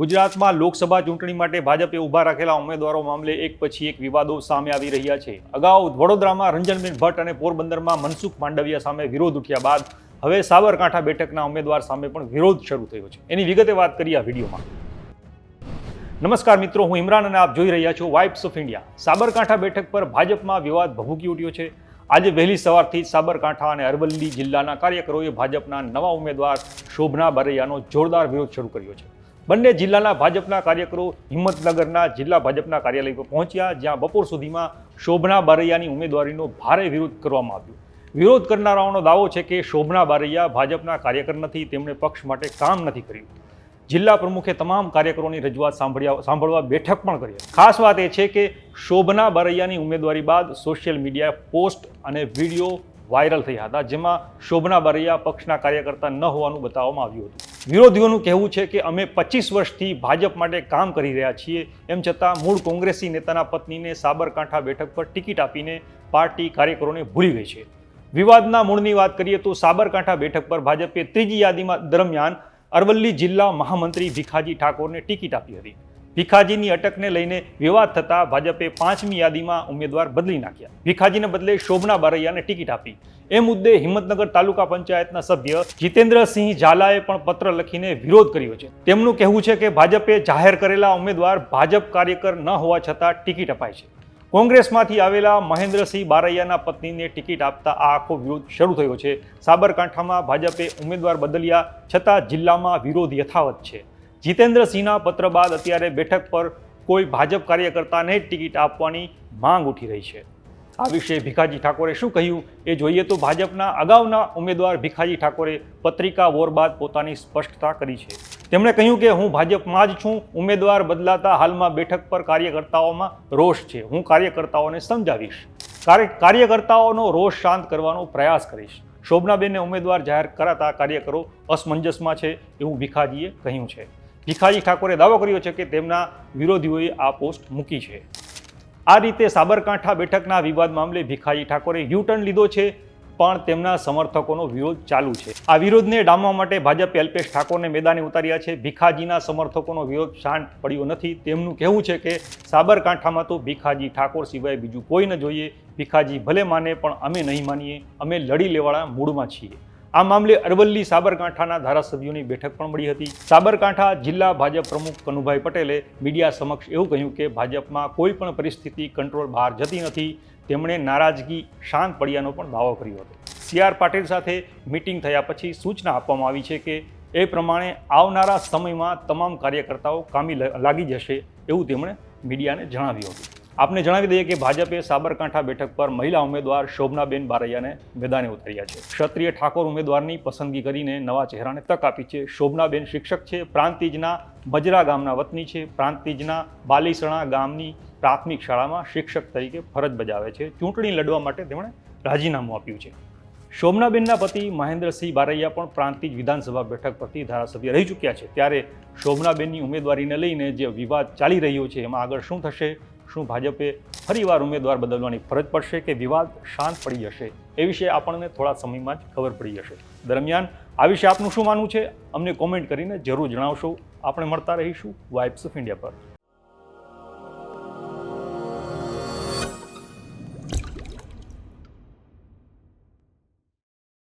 ગુજરાતમાં લોકસભા ચૂંટણી માટે ભાજપે ઊભા રાખેલા ઉમેદવારો મામલે એક પછી એક વિવાદો સામે આવી રહ્યા છે. અગાઉ વડોદરામાં રંજનબેન ભટ્ટ અને પોરબંદરમાં મનસુખ માંડવિયા સામે વિરોધ ઉઠ્યા બાદ હવે સાબરકાંઠા બેઠકના ઉમેદવાર સામે પણ વિરોધ શરૂ થયો છે. એની વિગતે વાત કરીએ આ વિડીયોમાં. નમસ્કાર મિત્રો, હું ઇમરાન અને આપ જોઈ રહ્યા છો વાઇબ્સ ઓફ ઇન્ડિયા સાબરકાંઠા બેઠક પર ભાજપમાં વિવાદ ભભૂકી ઉઠ્યો છે. આજે વહેલી સવારથી સાબરકાંઠા અને અરવલ્લી જિલ્લાના કાર્યકરોએ ભાજપના નવા ઉમેદવાર શોભના બારૈયાનો જોરદાર વિરોધ શરૂ કર્યો છે. બંને જિલ્લાના ભાજપના કાર્યકરો હિંમતનગરના જિલ્લા ભાજપના કાર્યાલય પર પહોંચ્યા, જ્યાં બપોર સુધીમાં શોભના બારૈયાની ઉમેદવારીનો ભારે વિરોધ કરવામાં આવ્યો. વિરોધ કરનારાઓનો દાવો છે કે શોભના બારૈયા ભાજપના કાર્યકર નથી, તેમણે પક્ષ માટે કામ નથી કર્યું. જિલ્લા પ્રમુખે તમામ કાર્યકરોની રજૂઆત સાંભળ્યા સાંભળવા બેઠક પણ કરી ખાસ વાત એ છે કે શોભના બારૈયાની ઉમેદવારી બાદ સોશિયલ મીડિયા પોસ્ટ અને વીડિયો વાયરલ થયા હતા, જેમાં શોભના બારૈયા પક્ષના કાર્યકર્તા ન હોવાનું બતાવવામાં આવ્યું હતું. વિરોધીઓનું કહેવું છે કે અમે પચીસ વર્ષથી ભાજપ માટે કામ કરી રહ્યા છીએ, એમ છતાં મૂળ કોંગ્રેસી નેતાના પત્નીને સાબરકાંઠા બેઠક પર ટિકિટ આપીને પાર્ટી કાર્યકરોને ભૂલી ગઈ છે. વિવાદના મૂળની વાત કરીએ તો સાબરકાંઠા બેઠક પર ભાજપે ત્રીજી યાદીમાં દરમિયાન અરવલ્લી જિલ્લા મહામંત્રી ભીખાજી ઠાકોરને ટિકિટ આપી હતી. ભીખાજીની અટકને લઈને વિવાદ થતાં ભાજપે પાંચમી યાદીમાં ઉમેદવાર બદલી નાખ્યા. ભીખાજીને બદલે શોભના બારૈયાને ટિકિટ આપી. એ મુદ્દે હિંમતનગર તાલુકા પંચાયતના સભ્ય જીતેન્દ્રસિંહ ઝાલાએ પણ પત્ર લખીને વિરોધ કર્યો છે. તેમનું કહેવું છે કે ભાજપે જાહેર કરેલા ઉમેદવાર ભાજપ કાર્યકર ન હોવા છતાં ટિકિટ અપાય છે. કોંગ્રેસમાંથી આવેલા મહેન્દ્રસિંહ બારૈયાના પત્નીને ટિકિટ આપતા આ આખો વિરોધ શરૂ થયો છે. સાબરકાંઠામાં ભાજપે ઉમેદવાર બદલ્યા, છતાં જિલ્લામાં વિરોધ યથાવત છે. જીતેન્દ્રસિંહના પત્ર બાદ અત્યારે બેઠક પર કોઈ ભાજપ કાર્યકર્તાને જ ટિકિટ આપવાની માંગ ઉઠી રહી છે. આ વિશે ભીખાજી ઠાકોરે શું કહ્યું? એ જોઈએ તો ભાજપના અગાઉના ઉમેદવાર ભીખાજી ઠાકોરે પત્રિકા વોર બાદ પોતાની સ્પષ્ટતા કરી છે. તેમણે કહ્યું કે હું ભાજપમાં જ છું, ઉમેદવાર બદલાતા હાલમાં બેઠક પર કાર્યકર્તાઓમાં રોષ છે. હું કાર્યકર્તાઓને સમજાવીશ. કાર્ય, કાર્યકર્તાઓનો રોષ શાંત કરવાનો પ્રયાસ કરીશ. શોભનાબેનને ઉમેદવાર જાહેર કરાતા કાર્યકરો અસમંજસમાં છે એવું ભીખાજીએ કહ્યું છે. ભીખાજી ઠાકોરે દાવો કર્યો છે કે તેમના વિરોધીઓએ આ પોસ્ટ મૂકી છે. આ રીતે સાબરકાંઠા બેઠકના વિવાદ મામલે ભીખાજી ઠાકોરે યુ ટર્ન લીધો છે. પણ તેમના સમર્થકોનો વિરોધ ચાલુ છે. આ વિરોધને ડામવા માટે ભાજપે અલ્પેશ ઠાકોરને મેદાને ઉતાર્યા છે. ભીખાજીના સમર્થકોનો વિરોધ શાંત પડ્યો નથી. તેમનું કહેવું છે કે સાબરકાંઠામાં તો ભીખાજી ઠાકોર સિવાય બીજું કોઈ ન જોઈએ. ભીખાજી ભલે માને પણ અમે નહીં માનીએ. અમે લડી લેવાળા મૂડમાં છીએ. આ મામલે અરવલ્લી સાબરકાંઠાના ધારાસભ્યોની બેઠક પણ મળી હતી. સાબરકાંઠા જિલ્લા ભાજપ પ્રમુખ કનુભાઈ પટેલે મીડિયા સમક્ષ એવું કહ્યું કે ભાજપમાં કોઈ પણ પરિસ્થિતિ કંટ્રોલ બહાર જતી નથી. તેમણે નારાજગી શાંત પડ્યાનો પણ દાવો કર્યો હતો. સી આર પાટીલ સાથે મિટિંગ થયા પછી સૂચના આપવામાં આવી છે કે એ પ્રમાણે આવનારા સમયમાં તમામ કાર્યકર્તાઓ કામી લાગી જશે એવું તેમણે મીડિયાને જણાવ્યું હતું. આપને જણાવી દઈએ કે ભાજપે સાબરકાંઠા બેઠક પર મહિલા ઉમેદવાર શોભનાબેન બારૈયાને મેદાને ઉતાર્યા છે. ક્ષત્રિય ઠાકોર ઉમેદવારની પસંદગી કરીને નવા ચહેરાને તક આપી છે. શોભનાબેન શિક્ષક છે, પ્રાંતિજના બજરા ગામના વતની છે. પ્રાંતિજના બાલીસણા ગામની પ્રાથમિક શાળામાં શિક્ષક તરીકે ફરજ બજાવે છે. ચૂંટણી લડવા માટે તેમણે રાજીનામું આપ્યું છે. શોભનાબેનના પતિ મહેન્દ્રસિંહ બારૈયા પણ પ્રાંતિજ વિધાનસભા બેઠક પરથી ધારાસભ્ય રહી ચૂક્યા છે. ત્યારે શોભનાબેનની ઉમેદવારીને લઈને જે વિવાદ ચાલી રહ્યો છે, એમાં આગળ શું થશે? શું ભાજપે ફરીવાર ઉમેદવાર બદલવાની ફરજ પડશે કે વિવાદ શાંત પડી જશે? એ વિશે આપણને થોડા સમયમાં જ ખબર પડી જશે. દરમિયાન, આ વિશે આપનું શું માનવું છે? અમને કોમેન્ટ કરીને જરૂર જણાવશો. આપણે મળતા રહીશું વાઇબ્સ ઓફ ઇન્ડિયા પર.